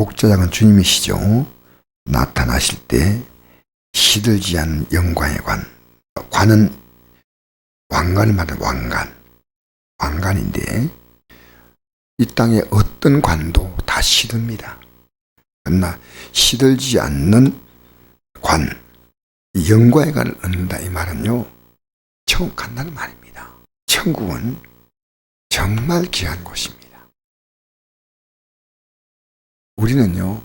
목자장은 주님이시죠. 나타나실 때 시들지 않은 영광의 관. 관은 왕관을 말하는 왕관. 왕관인데 이 땅의 어떤 관도 다 시듭니다. 그러나 시들지 않는 관, 이 영광의 관을 얻는다 이 말은요. 천국 간다는 말입니다. 천국은 정말 귀한 곳입니다. 우리는요,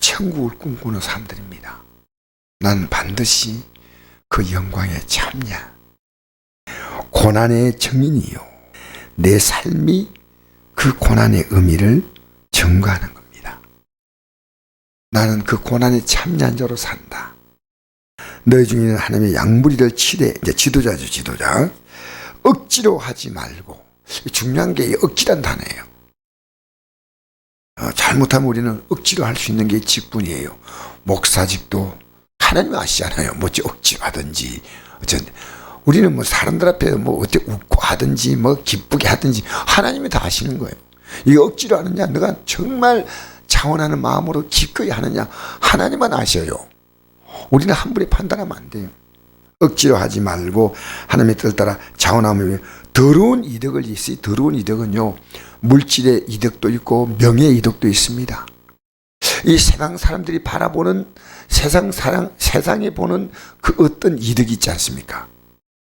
천국을 꿈꾸는 사람들입니다. 나는 반드시 그 영광에 참냐. 고난의 증인이요. 내 삶이 그 고난의 의미를 증거하는 겁니다. 나는 그 고난에 참여한 자로 산다. 너희 중에는 하나님의 양무리를 치되, 이제 지도자죠, 지도자. 억지로 하지 말고. 중요한 게 억지란 단어예요. 어, 잘못하면 우리는 억지로 할 수 있는 게 직분이에요. 목사직도 하나님 아시잖아요. 뭐 억지로 하든지. 어쩐 우리는 뭐 사람들 앞에 뭐 어떻게 웃고 하든지 뭐 기쁘게 하든지 하나님이 다 아시는 거예요. 이 억지로 하느냐, 너가 정말 자원하는 마음으로 기꺼이 하느냐, 하나님만 아셔요. 우리는 함부로 판단하면 안 돼요. 억지로 하지 말고 하나님의 뜻을 따라 자원하면 더러운 이득을 있어요. 더러운 이득은요. 물질의 이득도 있고 명예의 이득도 있습니다. 이 세상 사람들이 바라보는 세상 사랑 세상에 보는 그 어떤 이득이 있지 않습니까?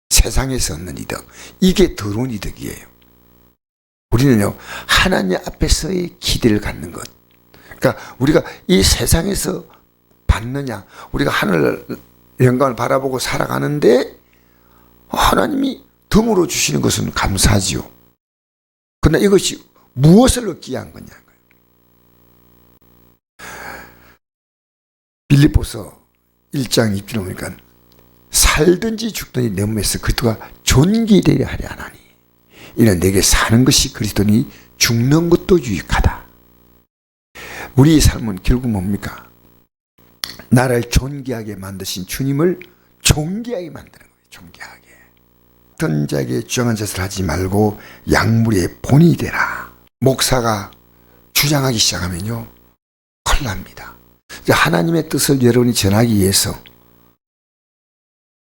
세상에서 얻는 이득. 이게 더러운 이득이에요. 우리는요. 하나님 앞에서의 기대를 갖는 것. 그러니까 우리가 이 세상에서 받느냐, 우리가 하늘 영광을 바라보고 살아가는데 하나님이 덤으로 주시는 것은 감사하지요. 그러나 이것이 무엇을 얻기 위한 거냐. 빌립보서 1장 2절 보니까 살든지 죽든지 내 몸에서 그리스도가 존귀되려 하려 하나니 이는 내게 사는 것이 그리스도니 죽는 것도 유익하다. 우리의 삶은 결국 뭡니까? 나를 존귀하게 만드신 주님을 존귀하게 만드는 거예요. 존귀하게. 어떤 자에게 주장한 짓을 하지 말고 약물의 본이 되라. 목사가 주장하기 시작하면요. 큰일 납니다. 하나님의 뜻을 여러분이 전하기 위해서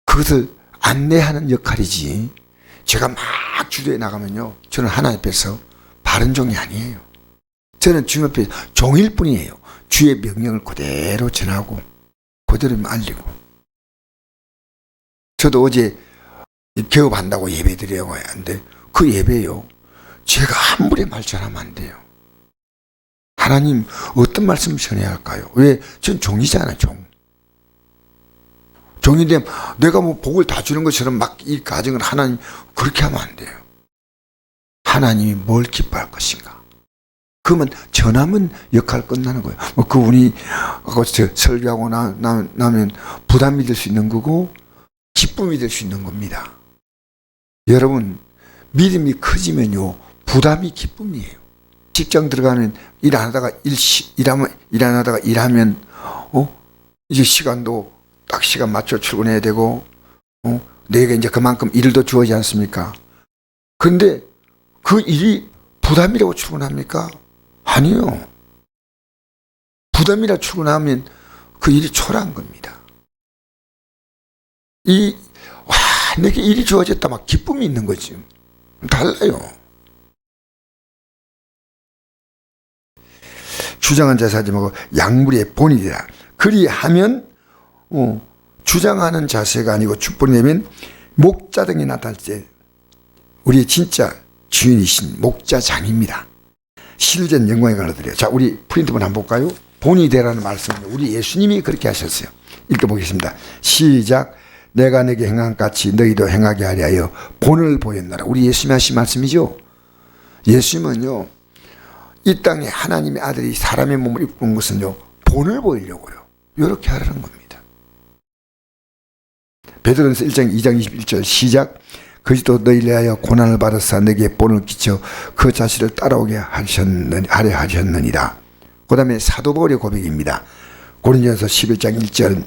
그것을 안내하는 역할이지. 제가 막 주도해 나가면요. 저는 하나님 앞에서 바른 종이 아니에요. 저는 주님 앞에 종일 뿐이에요. 주의 명령을 그대로 전하고 그대로 알리고. 저도 어제 개업한다고 예배 드리려고 하는데 그 예배요. 제가 함부로 말 전하면 안 돼요. 하나님 어떤 말씀을 전해야 할까요? 왜? 전 종이잖아, 종. 되면 내가 뭐 복을 다 주는 것처럼 막 이 가정을 하나님 그렇게 하면 안 돼요. 하나님이 뭘 기뻐할 것인가? 그러면 전하면 역할 끝나는 거예요. 뭐 그분이 설교하고 나, 나, 나면 부담이 될 수 있는 거고 기쁨이 될 수 있는 겁니다. 여러분 믿음이 커지면요 부담이 기쁨이에요. 직장 들어가는 일 안 하다가 일 일하면 일 안 하다가 일하면 어 이제 시간도 딱 시간 맞춰 출근해야 되고 어 내게 이제 그만큼 일도 주어지지 않습니까? 근데 그 일이 부담이라고 출근합니까? 아니요. 부담이라 출근하면 그 일이 초라한 겁니다. 이, 와, 내게 일이 주어졌다. 막 기쁨이 있는 거지. 달라요. 주장한 자세 하지 말고 약물의 본이라. 그리하면, 어, 주장하는 자세가 아니고 축복내면 목자 등이 나타날 때 우리 진짜 주인이신 목자장입니다. 실전 영광에 관하드려요. 자, 우리 프린트본 한번 볼까요? 본이 되라는 말씀을 우리 예수님이 그렇게 하셨어요. 읽어보겠습니다. 시작. 내가 내게 행한 같이 너희도 행하게 하려 하여 본을 보였노라. 우리 예수님이 하신 말씀이죠. 예수님은요. 이 땅에 하나님의 아들이 사람의 몸을 입고 온 것은요. 본을 보이려고요. 이렇게 하라는 겁니다. 베드로전서 1장 2장 21절 시작. 그리스도 너희를 위하여 고난을 받아서 내게 본을 끼쳐 그 자신을 따라오게 하셨느, 하려 하셨느니라. 그 다음에 사도 바울의 고백입니다. 고린전서 11장 1절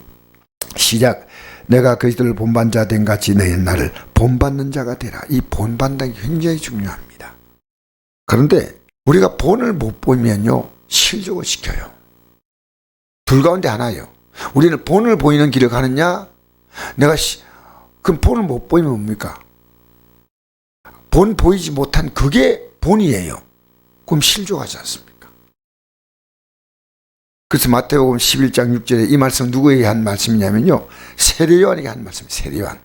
시작. 내가 그리스도를 본받는 자된 같이 너희는 나를 본받는 자가 되라. 이 본받는 게 굉장히 중요합니다. 그런데 우리가 본을 못 보면요. 실족을 시켜요. 둘 가운데 하나예요. 우리는 본을 보이는 길을 가느냐? 내가 시, 그럼 본을 못 보이면 뭡니까? 본 보이지 못한 그게 본이에요. 그럼 실족하지 않습니까? 그래서 마태복음 11장 6절에 이 말씀 누구에게 한 말씀이냐면요. 세례요한에게 한 말씀, 세례요한.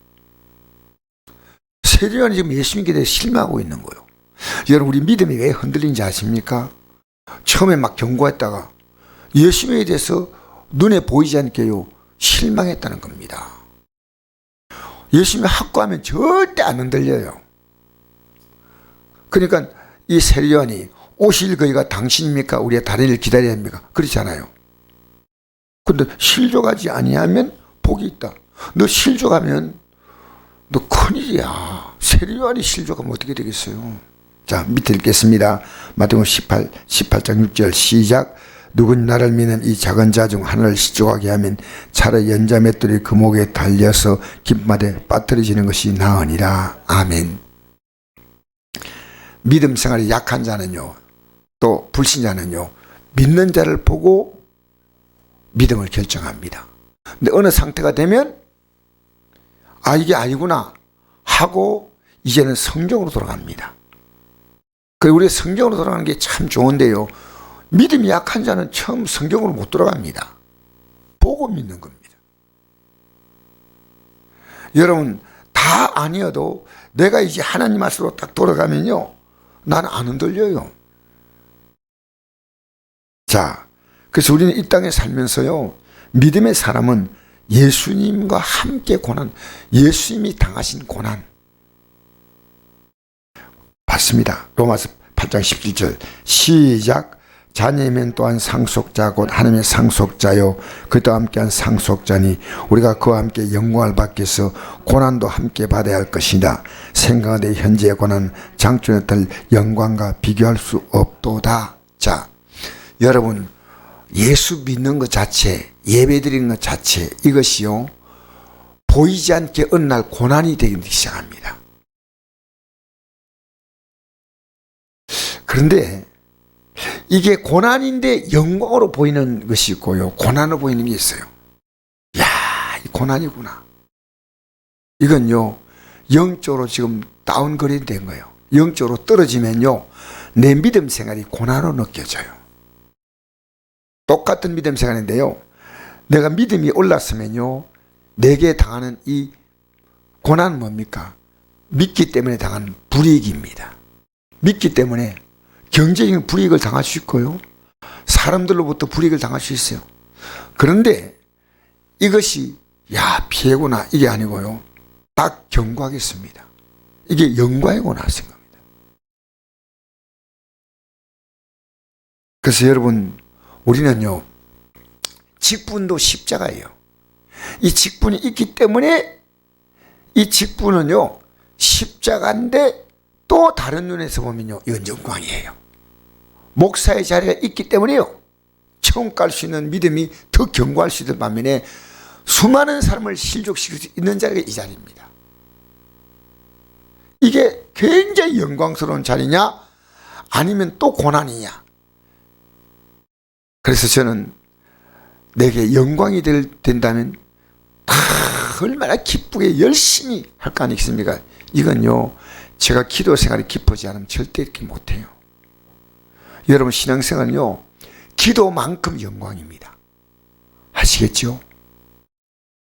세례요한이 지금 예수님께 대해 실망하고 있는 거예요. 여러분 우리 믿음이 왜 흔들린지 아십니까? 처음에 막 경고했다가 예수님에 대해서 눈에 보이지 않게요 실망했다는 겁니다. 예수님이 확고하면 절대 안 흔들려요. 그러니까 이 세례요한이 오실 거기가 당신입니까? 우리의 다리를 기다려야 합니까? 그렇지 않아요. 근데 실족하지 아니하면 복이 있다. 너 실족하면 너 큰일이야. 세례요한이 실족하면 어떻게 되겠어요? 자, 밑에 읽겠습니다. 마태복음 18, 18장 6절 시작. 누군 나를 믿는 이 작은 자 중 하나를 실족하게 하면 차라리 연자 맷돌이 그 목에 달려서 깃말에 빠뜨려지는 것이 나으니라. 아멘. 믿음 생활이 약한 자는요, 또 불신자는요, 믿는 자를 보고 믿음을 결정합니다. 근데 어느 상태가 되면, 아, 이게 아니구나 하고, 이제는 성경으로 돌아갑니다. 그 우리 성경으로 돌아가는 게 참 좋은데요. 믿음이 약한 자는 처음 성경으로 못 돌아갑니다. 보고 믿는 겁니다. 여러분, 다 아니어도 내가 이제 하나님 말씀으로 딱 돌아가면요. 나는 안 흔들려요. 자, 그래서 우리는 이 땅에 살면서요. 믿음의 사람은 예수님과 함께 고난, 예수님이 당하신 고난. 받습니다. 로마서 8장 17절. 시작. 자녀면 또한 상속자 곧 하나님의 상속자요 그도 함께한 상속자니 우리가 그와 함께 영광을 받기위해서 고난도 함께 받아야 할 것이다 생각하되 현재의 고난 장춘에 딸 영광과 비교할 수 없도다 자 여러분 예수 믿는 것 자체 예배 드리는 것 자체 이것이요 보이지 않게 어느 날 고난이 되기 시작합니다 그런데 이게 고난인데 영광으로 보이는 것이 있고요. 고난으로 보이는 게 있어요. 야, 이 고난이구나. 이건요, 영적으로 지금 다운그레이드 된 거예요. 영적으로 떨어지면요, 내 믿음 생활이 고난으로 느껴져요. 똑같은 믿음 생활인데요, 내가 믿음이 올랐으면요, 내게 당하는 이 고난은 뭡니까? 믿기 때문에 당하는 불이익입니다. 믿기 때문에 경제적인 불이익을 당할 수 있고요. 사람들로부터 불이익을 당할 수 있어요. 그런데 이것이 야 피해구나 이게 아니고요. 딱 경고하겠습니다. 이게 영광이구나 생각합니다. 그래서 여러분 우리는요 직분도 십자가예요. 이 직분이 있기 때문에 이 직분은요 십자가인데 또 다른 눈에서 보면요 이건 영광이에요. 목사의 자리가 있기 때문에요. 처음 갈수 있는 믿음이 더 견고할 수 있는 반면에 수많은 사람을 실족시킬 수 있는 자리가 이 자리입니다. 이게 굉장히 영광스러운 자리냐? 아니면 또 고난이냐? 그래서 저는 내게 영광이 될, 된다면 아, 얼마나 기쁘게 열심히 할 거 아니겠습니까? 이건요, 제가 기도 생활이 깊어지 않으면 절대 이렇게 못해요. 여러분 신앙생활은요 기도만큼 영광입니다. 아시겠죠?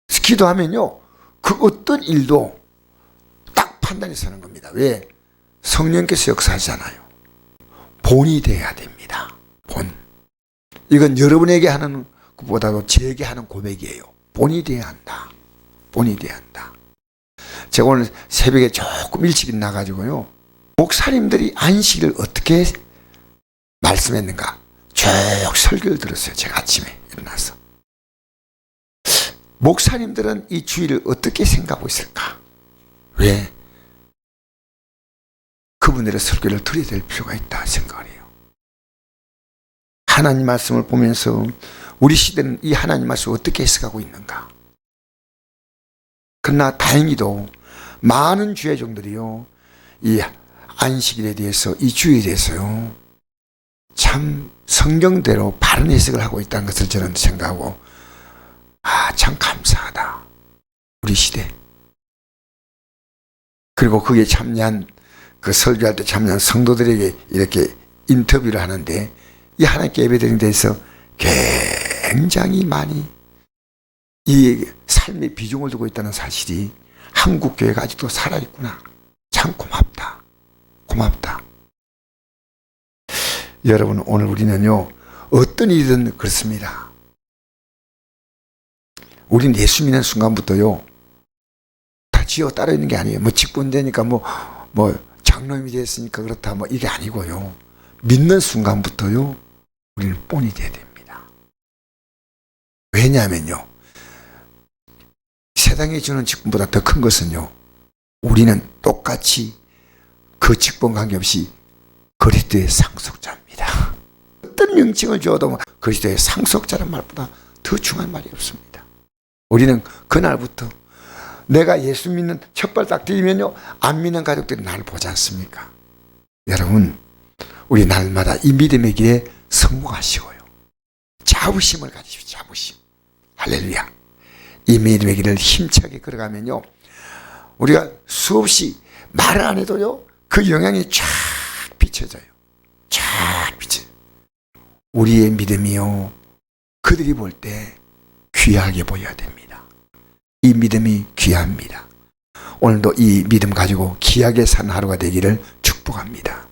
기도하면요 그 어떤 일도 딱 판단해서 하는 겁니다. 왜? 성령께서 역사하잖아요. 본이 돼야 됩니다. 본. 이건 여러분에게 하는 것보다도 제게 하는 고백이에요. 본이 돼야 한다. 본이 돼야 한다. 제가 오늘 새벽에 조금 일찍 나가지고요. 목사님들이 안식을 어떻게 말씀했는가? 쭉 설교를 들었어요. 제가 아침에 일어나서. 목사님들은 이 주의를 어떻게 생각하고 있을까? 왜? 그분들의 설교를 들어야 될 필요가 있다 생각을 해요. 하나님 말씀을 보면서 우리 시대는 이 하나님 말씀을 어떻게 해석하고 있는가? 그러나 다행히도 많은 주의 종들이요, 이 안식일에 대해서, 이 주의에 대해서요, 참 성경대로 바른 해석을 하고 있다는 것을 저는 생각하고 아 참 감사하다 우리 시대 그리고 거기에 참여한 그 설교할 때 참여한 성도들에게 이렇게 인터뷰를 하는데 이 하나님께 예배드리는 데서 굉장히 많이 이 삶의 비중을 두고 있다는 사실이 한국 교회가 아직도 살아있구나 참 고맙다 고맙다 여러분 오늘 우리는요 어떤 일이든 그렇습니다. 우린 예수 믿는 순간부터요 다 지어 따라 있는 게 아니에요. 뭐 직분 되니까 뭐 뭐 장로님이 됐으니까 그렇다 뭐 이게 아니고요. 믿는 순간부터요 우리는 본이 돼야 됩니다. 왜냐하면요 세상에 주는 직분보다 더 큰 것은요 우리는 똑같이 그 직분 관계없이 그리스도의 상속자입니다. 어떤 명칭을 줘도 뭐 그리스도의 상속자란 말보다 더 중요한 말이 없습니다. 우리는 그날부터 내가 예수 믿는 첫발 딱 들이면요 안 믿는 가족들이 나를 보지 않습니까? 여러분 우리 날마다 이 믿음의 길에 성공하시고요. 자부심을 가지십시오. 자부심. 할렐루야. 이 믿음의 길을 힘차게 걸어가면요. 우리가 수없이 말을 안 해도요. 그 영향이 쫙 비춰져요. 쫙 비춰. 우리의 믿음이요. 그들이 볼 때 귀하게 보여야 됩니다. 이 믿음이 귀합니다. 오늘도 이 믿음 가지고 귀하게 사는 하루가 되기를 축복합니다.